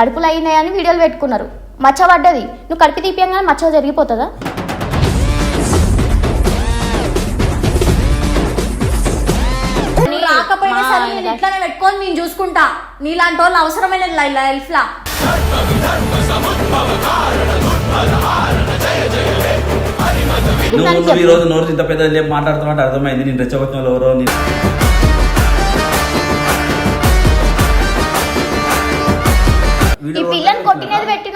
కడుపులు అయినాయని వీడియోలు పెట్టుకున్నారు. మచ్చ పడ్డది నువ్వు కడుపు తీపియంగానే మచ్చ జరిగిపోతుందా? నువ్వు రాకపోయినా సరే నేను ఇట్లానే పెట్టుకొని నేను చూసుకుంటా. నీలాంటి వాళ్ళు అవసరమైన లైఫ్ లా నువ్వు ఈ రోజు నోరు ఇంత పెద్ద చెప్పి మాట్లాడుతున్నట్టు అర్థమైంది. నేను రెచ్చగొట్టిన వాళ్ళు ఎవరో నీ-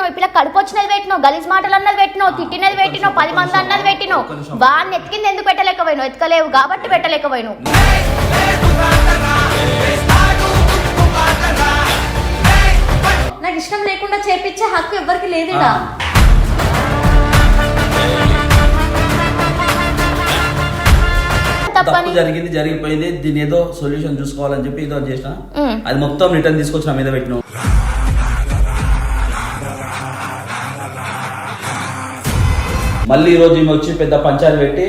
పెట్టినావు ఈ పిల్ల కడుపు వచ్చినది పెట్టినావు గలీజ్ మాటలు అన్నది పెట్టినావు తిట్టినది పెట్టినావు పది మంది అన్నది పెట్టినావు. వాడిని ఎత్తికింది ఎందుకు పెట్టలేకపోయినావు? ఎత్తుకలేవు కాబట్టి పెట్టలేకపోయినావు. నాకు ఇష్టం లేకుండా చేపించే హక్కు ఎవరికి లేదుడా. తప్పు తప్పని. జరిగింది జరిగిపోయింది దీని ఏదో సొల్యూషన్ చూసుకోవాలని చెప్పి ఏదో చేసిన. అది మొత్తం రిటర్న్ తీసుకొచ్చి నా మీద పెట్టినావు. మళ్ళీ ఈ రోజు ఈమె వచ్చి పెద్ద పంచాయతీ పెట్టి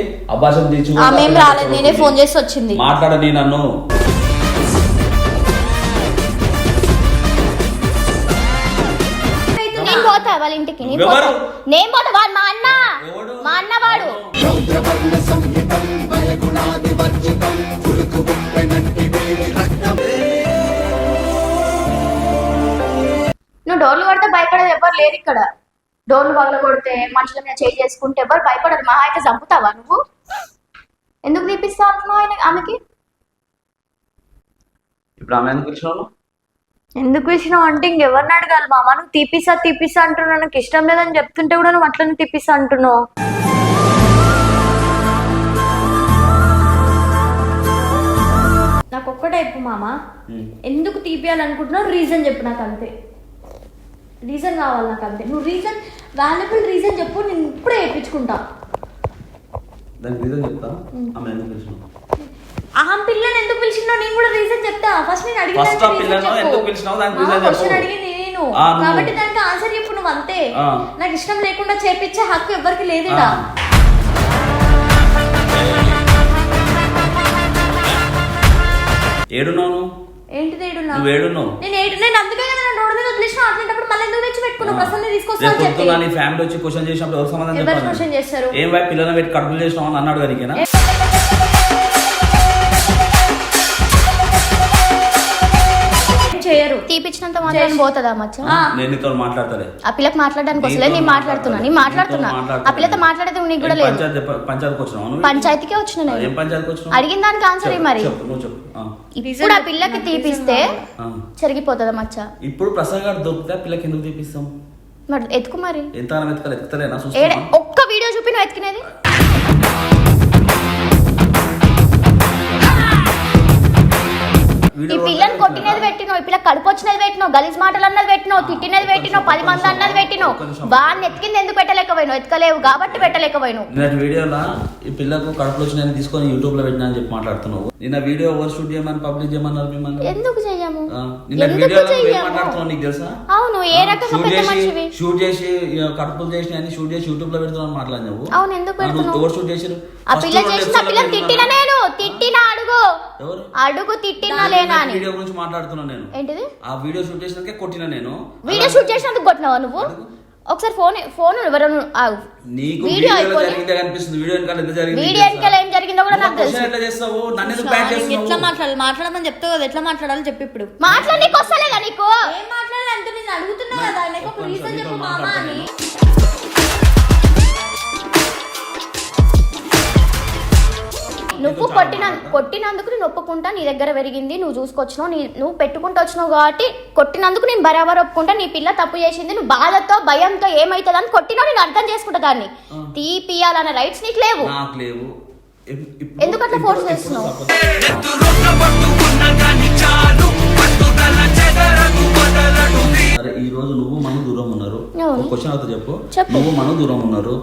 తీర్చు ఆమె ఏం రాలేదు నేనే ఫోన్ చేసి వచ్చింది. మాట్లాడని నన్ను. నేను పోతా వాళ్ళ ఇంటికి నేను ఎవరు? పోతా నేను పోతా వాడు మా అన్న. ఎవడు? మా అన్న వాడు. నువ్వు డోర్లు కొడితే భయపడేది ఎవరు లేరు ఇక్కడ. డోర్లు పగల కొడితే మనుషుల మీద చేయి చేసుకుంటే ఎవరు భయపడరు? మహా అయితే చంపుతావా నువ్వు? ఎందుకు తీపిస్తావు అంటున్నావు ఆయన ఆమెకి? ఇప్పుడు ఆమె ఎందుకు వచ్చినావు ఎందుకు ఇచ్చినావు అంటే ఇంకెవరిని అడగాలి మామ? నువ్వు తీపిస్తా తీపిస్తా అంటున్నావు. నాకు ఇష్టం లేదని చెప్తుంటే కూడా నువ్వు అట్లనే తీపిస్తా అంటున్నావు. నాకు ఒక్కటే చెప్పు మామ. ఎందుకు తీపియాలనుకుంటున్నావు? రీజన్ చెప్పు నాకు అంతే. రీజన్ కావాలి నాకు అంతే నువ్వు రీజన్ వాల్యుబుల్ రీజన్ చెప్పు నేను ఇప్పుడే వేయించుకుంటా దానికి రీజన్ చెప్తా? ఆమె ఎందుకు పిలిచినావు అహం పిల్లని ఎందుకు పిలిచినావు నేను కూడా రీజన్ చెప్తా. ఫస్ట్ నేను అడిగిన ఆ పిల్లను ఎందుకు పిలిచినావు దానికి reason చెప్పు. క్వశ్చన్ అడిగింది నేను. ఆ. కాబట్టి దానికి ఆన్సర్ చెప్పు నువ్వు అంతే. ఆ. నాకు ఇష్టం లేకుండా చేపించే హక్కు ఎవరికి లేదుడా ఆ. ఏడున్నావు? ఏంటిది ఏడున్నా నువ్వు ఏడున్నావు? నేను ఏడు నేను అందుకే కదా నేను రోడ్డు మీద వదిలేసిన అట్లాంటప్పుడు మళ్ళీ ఎందుకు తెచ్చి పెట్టుకున్నావు ప్రసన్న తీసుకొస్తా రేపు అని చెప్పి. పొద్దున్న నీ ఫ్యామిలీ వచ్చి క్వశ్చన్ చేసినప్పుడు ఎవరు సమాధానం ఎవరు చెప్పాలి? క్వశ్చన్ చేస్తారు? ఏం పిల్లలు పెట్టి కడుపులు చేసినావు అని అన్నాడు కనుకేనా తీపిచ్చినంత మాత్రం పోతుందా మచ్చ? ఆ. నేను నీతో మాట్లాడతలే. ఆ పిల్లకి మాట్లాడడానికి వస్తలే నేను మాట్లాడుతున్నా నేను మాట్లాడుతున్నా. ఆ పిల్లతో మాట్లాడేది నీకు కూడా లేదు. పంచాయతీ పంచాయతీకి వచ్చినావు నువ్వు? పంచాయతీకే వచ్చిన నేను. ఏం పంచాయతీకి వచ్చినావు? అడిగిన దానికి ఆన్సర్ మరి? చెప్పు నువ్వు చెప్పు. ఆ, ఇప్పుడు ఆ పిల్లకి తీపిస్తే. చెరిగిపోతుందా మచ్చ? ఇప్పుడు ప్రసాద్ గారు దొరికితే పిల్లకి ఎందుకు తీపిస్తాం? మరి ఎత్తుకు మరి. ఎంత ఏడే చూస్తున్నా ఒక్క వీడియో చూపి నువ్వు ఎత్తుకునేది? ఈ పిల్లని కొట్టినది పెట్టినావు ఈ పిల్ల కడుపు వచ్చినది పెట్టినావు గలీజ్ మాటలు అన్నది పెట్టినావు తిట్టినది పెట్టినావు పది మంది అన్నది పెట్టినావు వాడిని ఎత్తికింది ఎందుకు పెట్టలేకపోయినావు ఎత్తుకలేవు కాబట్టి పెట్టలేకపోయినావు నిన్నటి వీడియోలో ఈ పిల్లకు కడుపులో వచ్చినాయని తీసుకొని యూట్యూబ్లో పెట్టినా అని చెప్పి మాట్లాడుతున్నావు. నిన్న వీడియో ఓవర్ షూట్ చేయమని పబ్లిక్ చేయమన్నారు మిమ్మల్ని. ఎందుకు చెయ్యము మాట్లాడుతున్నావు నీకు తెలుసా? అవును ఏ రకంగా షూట్ పెద్ద చేసి మనిషివి? షూట్ చేసి ఇక కడుపులు చేసి అని షూట్ చేసి యూట్యూబ్లో పెడుతున్నావు మాట్లాడినావు. అవును, ఎందుకు పెడుతున్నావు? ఎవరు షూట్ చేసిరు ఆ పిల్ల చేసిన పిల్ల తిట్టిన నేను? తిట్టిన అడుగు తిట్టినా లేనా అని. వీడియో గురించి మాట్లాడుతున్నా నేను. ఏంటిది? ఆ వీడియో షూట్ చేసినాకే కొట్టిన నేను. వీడియో షూట్ చేసినందుకు కొట్టినావా నువ్వు? ఒకసారి ఫోన్ ఫోన్ ఎవరైనా. నీకు వీడియో జరిగిందే కనిపిస్తుంది వీడియో వెనకాల ఎంత జరిగింది వీడియో వెనకాల ఏం జరిగిందో కూడా నాకు తెలుసు. ఎట్లా చేస్తావు? నన్ను ఎందుకు బ్యాట్ ఎట్లా మాట్లాడాలి? మాట్లాడమని చెప్తావు కదా ఎట్లా మాట్లాడాలి చెప్పు ఇప్పుడు. మాట్లాడనీకి వస్తలేదా కొట్టినందుకు నేను ఒప్పుకుంటా నీ దగ్గర పెరిగింది నువ్వు చూసుకొచ్చినావు నీ నువ్వు పెట్టుకుంటూ వచ్చినావు కాబట్టి కొట్టినందుకు నేను బరాబర్ ఒప్పుకుంటా నీ పిల్ల తప్పు చేసింది నువ్వు బాధతో భయంతో ఏమైతుంది అని కొట్టినావు నేను అర్థం చేసుకుంటా దాన్ని. తీపియాలన్న రైట్స్ నీకు లేవు. నాకు లేవు. ఇప్- ఇప్పుడు- ఎందుకు అట్లా ఇప్పుడు- force చేస్తున్నావు? ఈ రోజు నువ్వు మనం దూరం ఉన్నారు. క్వశ్చన్ అవుతా చెప్పు. నువ్వు మనం దూరం ఉన్నారు?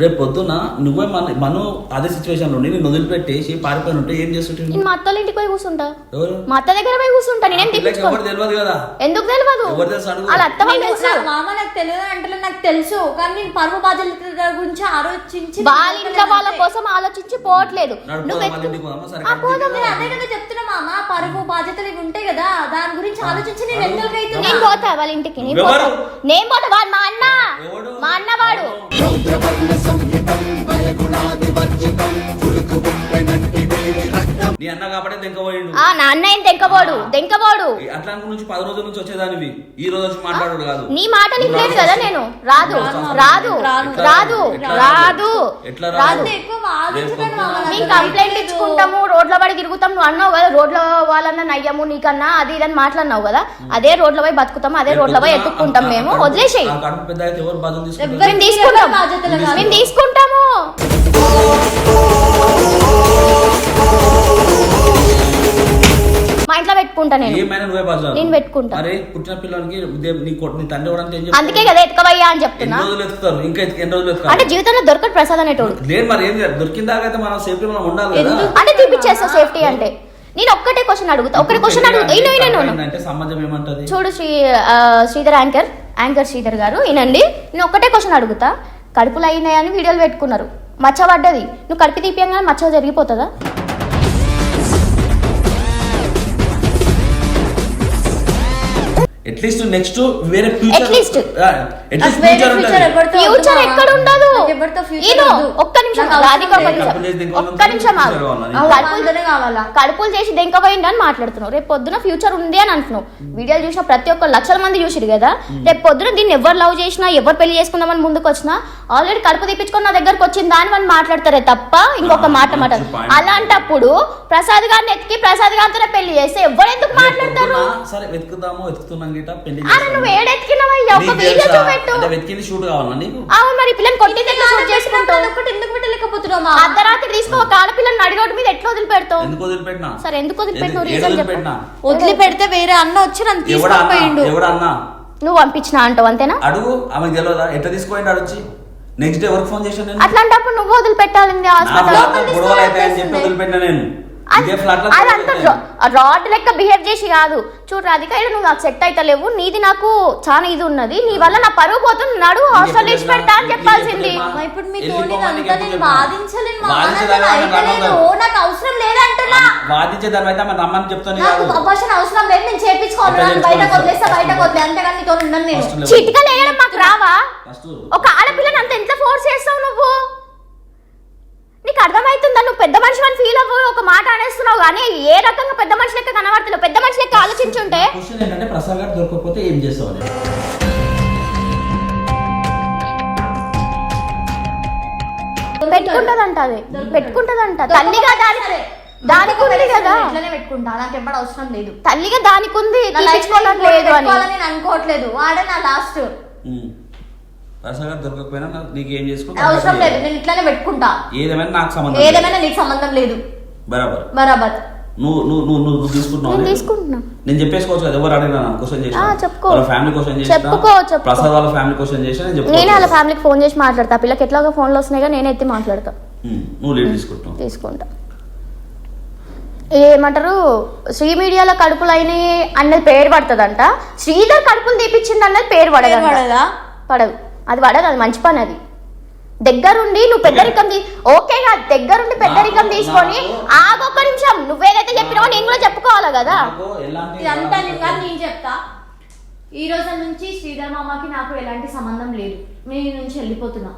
రేపు పొద్దున నువ్వే మన మను అదే సిచ్యువేషన్ నుండి నేను వదిలిపెట్టేసి పారిపోయి ఉంటే ఏం చేస్తుంటే నేను మా అత్తల ఇంటికి పోయి కూర్చుంటా. ఎవరు? మా అత్త దగ్గర పోయి కూర్చుంటా నేనేం తిప్పించుకోను ఎవరు తెలియదు కదా? ఎందుకు తెలియదు ఎవరు తెలుసు అడుగు. వాళ్ళ అత్త వాళ్ళు నేను తెలుసు. నా- మామ నాకు తెలియదు అంటే నాకు తెలుసు. కానీ నేను పరువు బాధ్యతల గురించి ఆలోచించి వాళ్ళ ఇంట్లో వాళ్ళ కోసం ఆలోచించి పోవట్లేదు. నడు నువ్వు పోదాం, వాళ్ళ ఎత్తు- ఇంటికి పోదామా? సరే, ఆ, పోదాం. కంటిన్యూ నేను అదే కదా చెప్తున్నా మామ పరువు బాధ్యతలు ఇవి ఉంటాయి కదా దాని గురించి ఆలోచించి నేను అవుతున్నా నేను పోతా వాళ్ళ ఇంటికి నేను ఎవరు? పోతా. నేను పోతా వాడు మా అన్న. ఎవడు? మా అన్న వాడు నీ అన్న కాబట్టి దెంకపోయిండు ఆ నా అన్న ఏం దెంకబోడు దెంకబోడు అట్లా నుంచి పది రోజుల నుంచి వచ్చేదానివి. ఈ రోజు వచ్చి మాట్లాడు కాదు. నీ మాట వినలేదు కదా నేను. రాదు. రాదు. రాదు. రాదు. ఎట్లా రాదు? మామ కంప్లైంట్. ఇచ్చుకుంటాము. రోడ్ల పడి తిరుగుతాం. నువ్వు అన్నావు కదా రోడ్ల వాళ్ళన్న నయ్యము నీకన్నా అది ఇది అని మాట్లాడినావు కదా అదే రోడ్ల పోయి బతుకుతాం అదే రోడ్ల పోయి ఎత్తుక్కుంటాం మేము. వదిలేసేయి. మేము తీసుకుంటాం. బాధ్యతలు కాదు. మేము తీసుకుంటాము. మా ఇంట్లో పెట్టుకుంటా నేను. ఏమైనా నువ్వే బాధలు నేను పెట్టుకుంటా. మరి పుట్టిన పిల్లలకి నీ కొట్టు నీ తండ్రి కూడా అంటే? అందుకే కదా ఎత్తుకవయ్యా అని చెప్తున్నా. రోజులు ఎత్తుతారు? ఇంకా ఎన్ని రోజులు అంటే ఎత్తుతారు జీవితంలో దొరకదు ప్రసాద్ అనేటోడు. లేదు మరి ఏం దొరికిన దాకా అయితే మనం సేఫ్టీ మనం ఉండాలి కదా? అంటే తీపిచ్చేస్తా సేఫ్టీ అంటే. నేను ఒక్కటే క్వశ్చన్ అడుగుతా. ఒక్కటే క్వశ్చన్ అడుగుతా. అంటే సమాజం ఏమంటది? చూడు శ్రీ శ్రీధర్ యాంకర్ యాంకర్ శ్రీధర్ గారు ఈనండి నేను ఒక్కటే క్వశ్చన్ అడుగుతా. కడుపులు అయినాయని వీడియోలు పెట్టుకున్నారు. మచ్చ పడ్డది. నువ్వు కడుపు తీపియంగానే మచ్చ జరిగిపోతుందా? అట్లీస్ట్ నెక్స్ట్ వేరే least. అట్లీస్ట్ వేరే ఫ్యూచర్ ఉంటుంది ఫ్యూచర్ ఎక్కడ. ఉండదు. ఒక్క నిమిషం రాధిక ఒక్క. నిమిషం. కడుపులు చేసి దింకోవాలని ఒక్క నిమిషం కావాలా? ఆ, కడుపులు చేసి దెంకపోయింది అని మాట్లాడుతున్నావు. రేపు పొద్దున ఫ్యూచర్ ఉంది అని అంటున్నావు. వీడియోలు చూసిన ప్రతి ఒక్క లక్షల మంది చూసిరు కదా? రేపు పొద్దున దీన్ని ఎవరు లవ్ చేసినా ఎవరు పెళ్ళి చేసుకుందామని ముందుకు వచ్చినా ఆల్రెడీ కడుపు తీపించుకొని నా దగ్గరకు వచ్చిందా అని వాళ్ళు మాట్లాడతారే తప్ప ఇంకొక ఆ, మాట మాట. అలాంటప్పుడు ప్రసాద్ గారిని ఎత్తికి ప్రసాద్ గారితోనే పెళ్ళి చేస్తే ఎవరు ఎందుకు మాట్లాడతారు? సరే వెతుకుదాము వెతుకుతున్నాం గిట పెళ్ళి అరే నువ్వు ఏడెత్తికినవయ్యా ఒక నీకు వీడియో తెలుసా? చూపెట్టు. అంటే వెతికింది షూట్ కావాలా నీకు? అవును మరి పిల్లని కొట్టింది ఎట్లా షూట్ చేసుకుంటావు? ఒక్కటి ఎందుకు పెట్టలేకపోతున్నావు మామ? అర్ధరాత్రి తీసుకో ఒక ఆడపిల్లని మీద ఎట్లా వదిలిపెడతావు? ఎందుకు వదిలిపెట్టినా? సరే ఎందుకు వదిలిపెట్టినావు? రీజన్ చెప్పు. వదిలిపెడితే వేరే అన్న వచ్చి నన్ను నువ్వు పంపించిన అంటావు అంతేనా? అడుగు ఆమెకు తెలియదా ఎట్లా తీసుకుపోయింది అడొచ్చి నెక్స్ట్ డే ఎవరికి ఫోన్ చేశాను అట్లాంటప్పుడు నువ్వు వదిలిపెట్టాలి హాస్పిటల్ వదిలిపెట్టినా నేను? అదంతా రాడ్ లెక్క బిహేవ్ చేసి కాదు. చూడు రాధిక ఇక్కడ నువ్వు నాకు సెట్ అయితే లేవు నీది నాకు చాలా ఇది ఉన్నది. నీ వల్ల నా పరువు పోతుంది. నడు హాస్టల్ ఇచ్చి పెడతా అని చెప్పాల్సింది. ఇప్పుడు మీ అంతా ఎప్పుడు నేను. వాదించేదాన్ని నాకు అయితలేదు. అవసరం లేదంటున్నా. వాదించేదాన్ని అయితే ఆమె రమ్మని చెప్తాను నాకు అబార్షన్ అవసరం లేదు. నేను చేపించుకోను. నన్ను బయటకు? వదిలేస్తే బయటకు వదిలే. అంతేగాని నీతో ఉండను నేను. చిటికలు వేయడం మాకు రావా? ఒక ఆడపిల్లని అంత ఎంత ఫోర్స్ చేస్తావు నువ్వు? నీకు అర్థమవుతుందా నువ్వు పెద్ద మనిషి అని ఫీల్ అవ్వు ఒక మాట అనేస్తున్నావు కానీ ఏ రకంగా పెద్ద మనిషి లెక్క కనబడుతున్నావు? పెద్ద మనిషి లెక్క ఆలోచించుంటే? క్వశ్చన్ ఏంటంటే ప్రసాద్ గారు దొరకకపోతే ఏం చేస్తావు పెట్టుకుంటదంట అది. పెట్టుకుంటదంట. తల్లిగా దాని దానికి ఉంది కదా. ఇట్లనే పెట్టుకుంటా. నాకు ఎప్పుడు అవసరం లేదు. తల్లిగా దానికి ఉంది నా లైఫ్ తీపించుకోవడం లేదు అని. నేను అనుకోవట్లేదు. వాడే నా లాస్ట్ గారు దొరకకపోయినా నాకు- ఏం చేసుకో అవసరం లేదు నేను ఇట్లానే పెట్టుకుంటా. ఏదేమైనా నాకు సంబంధం లేదు. ఏదేమైనా నీకు సంబంధం లేదు. బరాబర్. బరాబర్. నువ్వు నువ్వు నువ్వు నువ్వు తీసుకుంటున్నావు? తీసుకుంటున్నా. నేను చెప్పేసుకోవచ్చు కదా ఎవరు అడిగినా క్వశ్చన్ చేసిన? ఆ, చెప్పుకో. వాళ్ళ ఫ్యామిలీ క్వశ్చన్ చేసిన? చెప్పుకో, చెప్పుకో. ప్రసాద్ వాళ్ళ ఫ్యామిలీ క్వశ్చన్ చేసిన నేను నేనే వాళ్ళ ఫ్యామిలీకి ఫోన్ చేసి మాట్లాడతా. పిల్లకి ఎట్లాగో ఫోన్లో వస్తున్నాయిగా నేనే ఎత్తి మాట్లాడతా. నువ్వు లీడ్ తీసుకుంటా. ఏమంటారు? శ్రీ మీడియాలో కడుపులు అయినాయి అన్నది పేరు పడుతుందంట. శ్రీధర్ కడుపులు తీపిచ్చింది అన్నది పేరు పడదా? పడదు. అది పడదు అది మంచి పని అది. దగ్గరుండి నువ్వు పెద్దరికం తీ ఓకే కాదు దగ్గరుండి పెద్దరికం తీసుకొని ఆగొక్క నిమిషం. నువ్వేదైతే చెప్పినావో నేను కూడా చెప్పుకోవాలి కదా? ఇదంతా నేను కాదు, నేను చెప్తా. ఈ రోజు నుంచి శ్రీధర్ మామకి నాకు ఎలాంటి సంబంధం లేదు. నేను నుంచి వెళ్ళిపోతున్నా.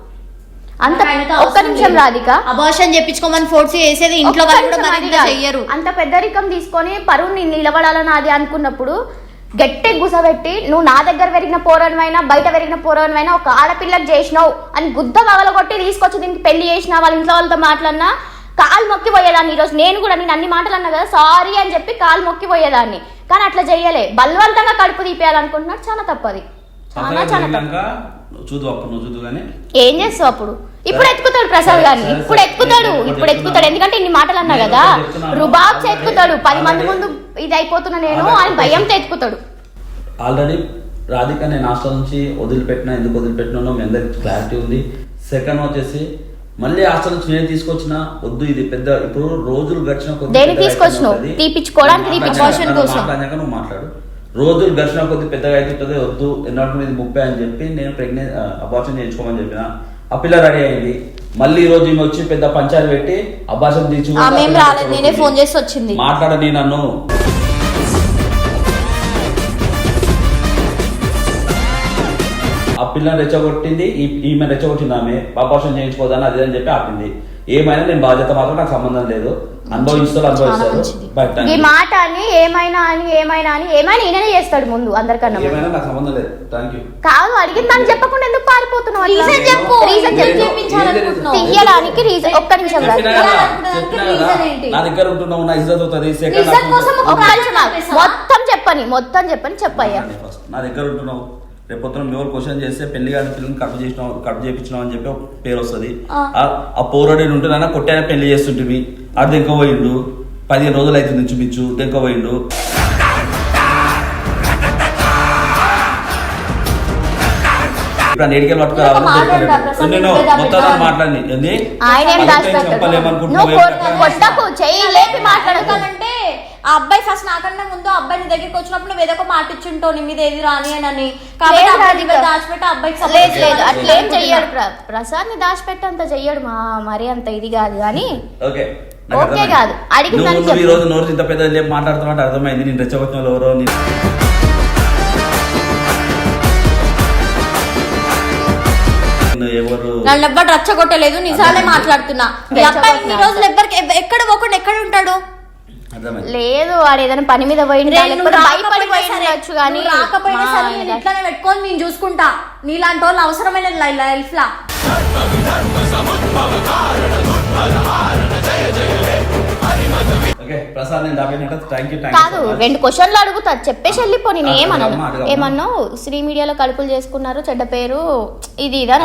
అంత ఒక్క నిమిషం. రాధిక. అబార్షన్ చేపించుకోమని ఫోర్స్ చేసేది ఇంట్లో వాళ్ళు కూడా. చెయ్యరు. అంత పెద్దరికం తీసుకొని పరువుని నిలబడాలని అది అనుకున్నప్పుడు గట్టి గుసబెట్టి నువ్వు నా దగ్గర పెరిగిన పోరాడమైనా బయట పెరిగిన పోరాడమైనా ఒక ఆడపిల్లకి చేసినావు అని గుద్ద వగలగొట్టి తీసుకొచ్చి దీనికి పెళ్ళి చేసిన వాళ్ళ ఇంట్లో వాళ్ళతో మాట్లాడినా కాలు మొక్కి పోయేదాన్ని ఈరోజు. నేను కూడా నేను అన్ని మాటలు అన్నా కదా సారీ అని చెప్పి కాలు మొక్కి పోయేదాన్ని. కానీ అట్లా చెయ్యలే. బలవంతంగా కడుపు తీపేయాలనుకుంటున్నాడు చాలా తప్పది. చాలా చాలా తప్పు వెళ్ళాక నువ్వు చూదు అప్పుడు నువ్వు చూదు కానీ ఏం చేస్తావు అప్పుడు? ఇప్పుడు ఎత్తుకుతాడు ప్రసాద్ గారిని. ఇప్పుడు. ఎత్తుకుతాడు ఇప్పుడు ఎత్తుకుతాడు ఎందుకంటే ఇన్ని మాటలు అన్నా నేను కదా. రుబాబ్స్ ఎత్తుకుతాడు పది మంది ముందు ఇది అయిపోతున్నా నేను ఆల్రెడీ అని భయంతో ఎత్తుకుతాడు ఆల్రెడీ రాధిక నేను హాస్టల్ నుంచి వదిలిపెట్టినా ఎందుకు వదిలిపెట్టినానో మీ అందరికి క్లారిటీ ఉంది సెకండ్ వచ్చేసి మళ్ళీ హాస్టల్ నుంచి నేను తీసుకొచ్చిన వద్దు ఇది పెద్ద ఇప్పుడు రోజులు గడిచిన తీసుకొచ్చినావు? అవుతుంది. తీపిచ్చుకోవడానికి, కోసం. నువ్వు మాట్లాడు రోజులు గడిచిన కొద్ది పెద్దగా అవుతుంటుంది వద్దు ఎన్నట్టు ఇది ముప్పై అని చెప్పి నేను ప్రెగ్నెంట్ అబార్షన్ చేయించుకోమని చెప్పిన ఆ పిల్ల రెడీ అయింది మళ్ళీ ఈ రోజు ఈమె వచ్చి పెద్ద పంచాయతీ పెట్టి అబార్షన్ తీర్చు ఆమె ఏం రాలేదు నేనే ఫోన్ చేసి వచ్చింది. మాట్లాడని నన్ను. ఆ పిల్లని రెచ్చగొట్టింది ఈ- ఈమె రెచ్చగొట్టింది ఆమె. అబార్షన్ చేయించుకోదని అది అని చెప్పి ఆపింది. ఏమైనా నేను బాధ్యత మాత్రం నాకు సంబంధం లేదు. అనుభవిస్తారు అనుభవిస్తారు మంచిది. బట్ ఈ మాట అని ఏమైనా అని ఏమైనా అని ఏమైనా ఈయననే చేస్తాడు ముందు అందరికన్నా ముందు. ఏమైనా నాకు సంబంధం లేదు థ్యాంక్ యూ కాదు అడిగిన దాన్ని చెప్పకుండా ఎందుకు పారిపోతున్నావు చెప్పు. చెప్పు. చేయించాలనుకుంటున్నావు? తీయడానికి రీజన్ ఒక్క నిమిషం? నా దగ్గర ఉంటున్నావు నా ఇజ్జత్ అవుతుంది సెకండ్ కోసం ఒక్క నిమిషం? మొత్తం చెప్పని మొత్తం చెప్పని చెప్పయ్యా నా దగ్గర ఉంటున్నావు రేపు పొద్దున మీ వాళ్ళు క్వశ్చన్ చేస్తే పెళ్ళి కాని పిల్లల్ని కట్ చేసినావు కట్ చేయించినావు అని చెప్పి ఒక పేరు వస్తుంది. ఆ. పోరాడి ఉంటున్నా కొట్టాన పెళ్ళి చేస్తుంటివి. ఆడు దెంక పోయిండు పదిహేను రోజులు అవుతుంది ఇంచుమించు దెంక పోయిండు ఇప్పుడు మాట్లాడి చెప్పలేమనుకుంటున్నావు, ఆ అబ్బాయి ఫస్ట్ నాకన్నా ముందు అబ్బాయి నీ దగ్గరికి వచ్చినప్పుడు నువ్వు ఏదో ఒక మాట ఇచ్చుంటావు నీ మీద ఏది రాని అని కాబట్టి లేదు అబ్బాయి రాధిక. నీ మీద దాచిపెట్టి ఆ అబ్బాయికి support లేదు అట్లేం అనుకుంటున్నా. చెయ్యడు ప్ర- ప్రసాద్ని దాచిపెట్టంత చెయ్యడు మా మరి అంత ఇది కాదు కానీ ఓకే ఓకే కాదు. అడిగిన నువ్వు దానికి నువ్వు ఈ చెప్పు. రోజు నోరు ఇంత పెద్ద లేపు మాట్లాడుతున్నట్టు అర్థమైంది నేను రెచ్చగొట్టిన వాళ్ళు ఎవరో నీ- ఎవరు నన్ను ఎవ్వరు రచ్చగొట్టలేదు నిజాలే మాట్లాడుతున్నా ఈ అబ్బాయి ఇన్ని రోజులు ఎవ్వరికి ఎవ్- ఎక్కడ పోకుండా ఎక్కడ ఉంటాడు లేదు వాడు ఏదైనా పని మీద పోయిందా కానీ రాకపోయినా సరే నేను ఇట్లానే పెట్టుకొని నేను చూసుకుంటా. నీలాంటి వాళ్ళు అవసరమైన లైఫ్ లా ఓకే ప్రసాద్ నేను దాపినట్టు థ్యాంక్ యూ థ్యాంక్ కాదు రెండు క్వశ్చన్లు అడుగుతా చెప్పేసి వెళ్ళిపో నేను ఏమన్నాను. ఏమన్నావు శ్రీ మీడియాలో కడుపులు చేసుకున్నారు చెడ్డ పేరు ఇది ఇది ఆ.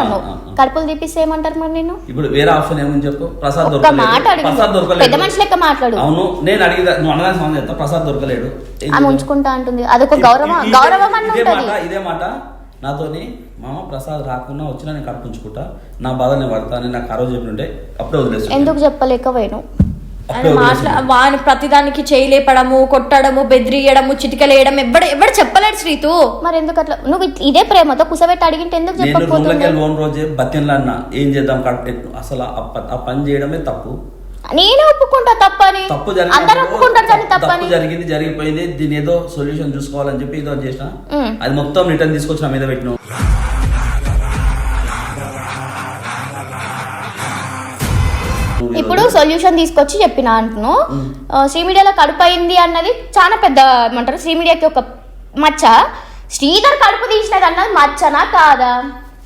కడుపులు తీపిస్తే ఏమంటారు మరి నేను ఇప్పుడు వేరే ఆప్షన్ ఏమని చెప్పు? ప్రసాద్ ఒక్క మాట అడిగి. ప్రసాద్ దొరకలేదు. పెద్ద మనిషి లెక్క మాట్లాడు. అవును నేను అడిగిన నువ్వు చెప్తా ప్రసాద్ దొరకలేడు. ఆమె? ఉంచుకుంటా అంటుంది. అదొక గౌరవం గౌరవం అని ఇదే ఉంటది. మాట ఇదే మాట. నాతోని మామ ప్రసాద్ రాకుండా వచ్చినా నేను కడుపుంచుకుంటా నా బాధ నేను పడతాను నాకు ఆ రోజు చెప్పినుంటే అప్పుడే వదిలేసి ఎందుకు చెప్పలేకపోయాను? మాట్లా వాని ప్రతిదానికి చేయలేపడము కొట్టడము బెదిరియడము చిటికలేయడం ఎవ్వడు ఎవడు చెప్పలేడు శ్రీతు. మరి ఎందుకు అట్లా? నువ్వు ఇదే ప్రేమతో కుసబెట్టి అడిగింటే ఎందుకు నేను రోజే అన్న ఏం చేద్దాం అసలు ఆ పని చేయడమే తప్పు. నేనే ఒప్పుకుంటా తప్పని. తప్పు అందరూ ఒప్పుకుంటారు కానీ తప్పు తప్పని. జరిగింది జరిగిపోయింది. దీని ఏదో సొల్యూషన్ చూసుకోవాలని చెప్పి ఏదో చేసిన. అది మొత్తం రిటర్న్ తీసుకొచ్చి నా మీద పెట్టిన సొల్యూషన్ తీసుకొచ్చి చెప్పిన అంటును శ్రీ మీడియాలో కడుపు అయింది అన్నది చాలా పెద్ద ఏమంటారు శ్రీ మీడియాకి ఒక మచ్చ. శ్రీధర్ కడుపు తీసినది అన్నది మచ్చనా కాదా?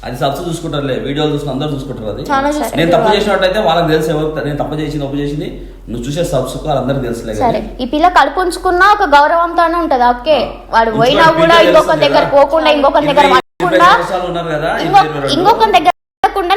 అది సబ్స్ చూసుకుంటారులే వీడియోలు చూసుకుని అందరూ చూసుకుంటారు అది. నేను తప్పు చేసినట్టయితే వాళ్ళకి తెలుసు ఎవరు నేను తప్పు చేసింది తప్పు చేసింది. నువ్వు చూసే సబ్స్ వాళ్ళందరికీ తెలుసులే సరే ఈ పిల్ల కడుపు ఉంచుకున్నా ఒక గౌరవంతోనే ఉంటది ఓకే. వాడు పోయినా కూడా ఇంకొక దగ్గర. పోకుండా ఇంకొక దగ్గర. ఇంకొక దగ్గర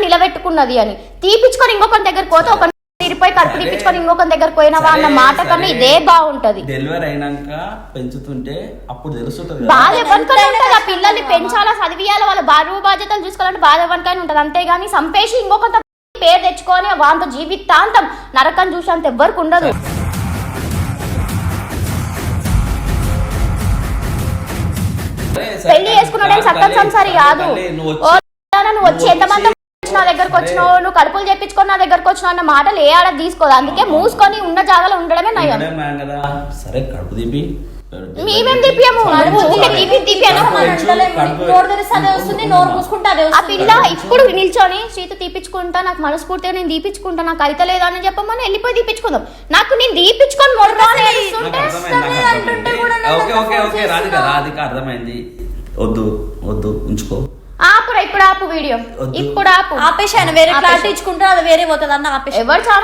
నిలబెట్టుకున్నది అని. తీపిచ్చుకొని ఇంకొక దగ్గర పోతే ఒక తీరిపోయి కడుపు తీపించుకొని ఇంకొక దగ్గర పోయినవా అన్న మాట కన్నా. ఇదే బాగుంటది. డెలివరీ అయినాక పెంచుతుంటే అప్పుడు తెలుస్తుంటది కదా. బాధ ఎవరికైనా ఉంటుంది. ఆ పిల్లల్ని పెంచాలా చదివియాలా వాళ్ళ బారువు బాధ్యతలు చూసుకోవాలంటే బాధ ఎవరికైనా ఉంటుంది. అంతేగాని సంపేసి ఇంకొక పేరు తెచ్చుకొని వాళ్ళతో జీవితాంతం నరకం చూసేంత ఎవ్వరికి ఉండదు. పెళ్ళి చేసుకున్నాడే కాదు సక్కం తల్లి, సంసారి కాదు. నువ్వు వచ్చి- ఎంతమంది దగ్గరకు సరే. వచ్చినావు నువ్వు కడుపులు చెప్పించుకొని నా దగ్గరకు వచ్చినావు అన్న మాటలు ఏ ఆడ తీసుకోదు. అందుకే మూసుకొని ఉన్న జాగాలో ఉండడమే నయం. కదా? సరే కడుపు తీపి మేమేం తీపియము నువ్వు ఊరికే తీపి తీపి అను కడుపు మనం పెంచు, అంటలేము. కడుపు- నోరు తెరిస్తే అదే వస్తుంది నోరు మూసుకుంటే అదే ఆ పిల్ల ఇప్పుడు నిల్చొని శ్రీతు తీపించుకుంటా నాకు మనస్ఫూర్తిగా నేను తీపించుకుంటా నాకు అయితే లేదు అని చెప్పమని వెళ్ళిపోయి తీపించుకుందాం నాకు నేను తీపించుకొని. రాధిక అర్థమైంది. వద్దు వద్దు ఉంచుకో. ఆపురా ఇప్పుడు ఆపు వీడియో. ఇప్పుడు ఆపు ఆపేసి ఆయన వేరే ఆపేసి. క్లారిటీ ఇచ్చుకుంటే అది వేరే పోతుంది అన్న ఆపేసి ఎవరు చాలా